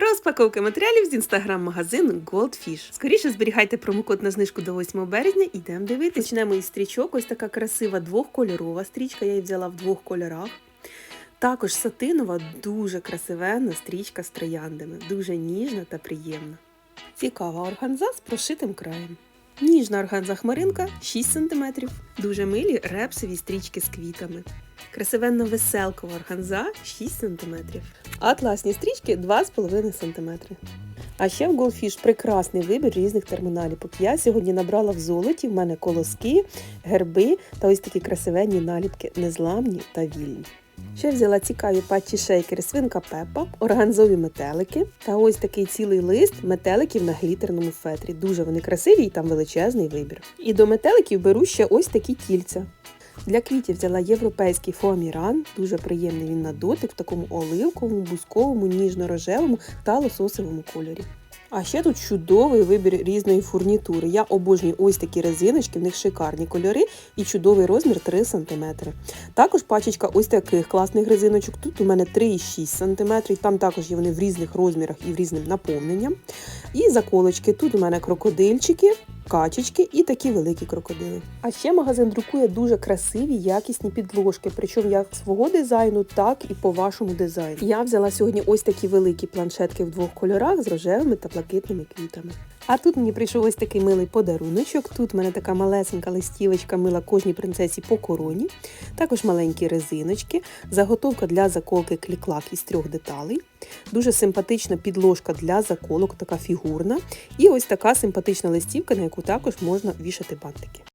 Розпаковка матеріалів з інстаграм-магазину Goldfish. Скоріше зберігайте промокод на знижку до 8 березня. Йдемо дивитися. Почнемо із стрічок. Ось така красива двохкольорова стрічка. Я її взяла в двох кольорах. Також сатинова, дуже красивенна стрічка з трояндами, дуже ніжна та приємна. Цікава органза з прошитим краєм. Ніжна органза хмаринка 6 см. Дуже милі репсові стрічки з квітами. Красивенна веселкова органза 6 см. Атласні стрічки 2,5 см. А ще в Goldfish прекрасний вибір різних термоналіпок. Я сьогодні набрала в золоті, в мене колоски, герби та ось такі красивенні наліпки, незламні та вільні. Ще взяла цікаві патчі шейкери свинка Пепа, органзові метелики та ось такий цілий лист метеликів на глітерному фетрі. Дуже вони красиві і там величезний вибір. І до метеликів беру ще ось такі кільця. Для квітів взяла європейський фоаміран, дуже приємний він на дотик в такому оливковому, бусковому, ніжно-рожевому та лососовому кольорі. А ще тут чудовий вибір різної фурнітури. Я обожнюю ось такі резиночки, в них шикарні кольори і чудовий розмір 3 см. Також пачечка ось таких класних резиночок. Тут у мене 3,6 см. Там також є вони в різних розмірах і в різним наповненням. І заколочки. Тут у мене крокодильчики, качечки і такі великі крокодили. А ще магазин друкує дуже красиві, якісні підложки, причому як свого дизайну, так і по вашому дизайну. Я взяла сьогодні ось такі великі планшетки в двох кольорах з рожевими та блакитними квітами. А тут мені прийшов ось такий милий подаруночок. Тут в мене така малесенька листівочка мила кожній принцесі по короні. Також маленькі резиночки, заготовка для заколки кліклак із трьох деталей. Дуже симпатична підложка для заколок, така фігурна. І ось така симпатична листівка, на яку також можна вішати бантики.